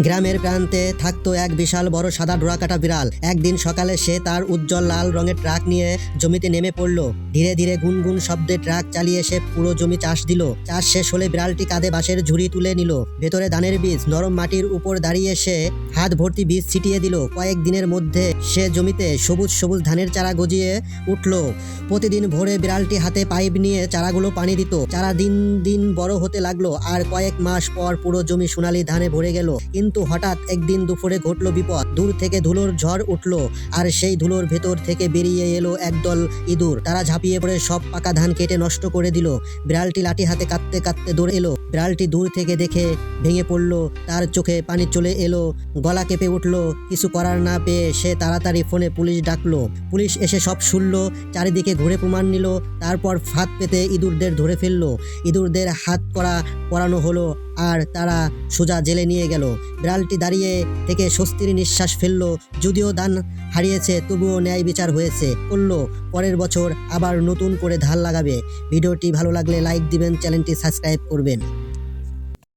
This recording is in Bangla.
গ্রামের প্রান্তে থাকতো এক বিশাল বড় সাদা ডোরাকাটা বিড়াল। একদিন সকালে সে তার উজ্জ্বল লাল রঙের ট্রাক নিয়ে জমিতে নেমে পড়ল। ধীরে ধীরে গুনগুন শব্দে ট্রাক চালিয়ে সে পুরো জমি চাষ দিল। চাষ শেষ হলে বিড়ালটি কাঁধে বাঁশের ঝুড়ি তুলে নিল। ভেতরে ধানের বীজ, নরম মাটির উপর দাঁড়িয়ে সে হাত ভর্তি বীজ ছিটিয়ে দিল। কয়েক দিনের মধ্যে সে জমিতে সবুজ সবুজ ধানের চারা গজিয়ে উঠল। প্রতিদিন ভোরে বিড়ালটি হাতে পাইপ নিয়ে চারাগুলো পানি দিত। চারা দিন দিন বড় হতে লাগল। আর কয়েক মাস পর পুরো জমি সোনালি ধানে ভরে গেল। কিন্তু হঠাৎ একদিন দুপুরে ঘটল বিপদ। দূর থেকে ধুলোর ঝড় উঠল আর সেই ধুলোর ভেতর থেকে বেরিয়ে এলো একদল ইঁদুর। তারা ঝাঁপিয়ে পড়ে সব পাকা ধান কেটে নষ্ট করে দিল। বিড়ালটি লাঠি হাতে কাঁদতে কাঁদতে দৌড়ে এলো। বিড়ালটি দূর থেকে দেখে ভেঙে পড়ল। তার চোখে পানি চলে এলো। গলা কেঁপে উঠল। কিছু করার না পেয়ে সে তাড়াতাড়ি ফোনে পুলিশ ডাকলো। পুলিশ এসে সব শুনলো। চারিদিকে ঘুরে প্রমাণ নিল। তারপর ফাঁদ পেতে ইঁদুরদের ধরে ফেলল। ইঁদুরদের হাত করা পরানো হলো। আর তারা সোজা জেলে নিয়ে গেল। বিড়ালটি দাঁড়িয়ে থেকে স্বস্তির নিঃশ্বাস ফেলল, যদিও দান হারিয়েছে, তবুও ন্যায় বিচার হয়েছে। করল পরের বছর আবার নতুন করে ধার লাগাবে। ভিডিওটি ভালো লাগলে লাইক দিবেন, চ্যানেলটি সাবস্ক্রাইব করবেন।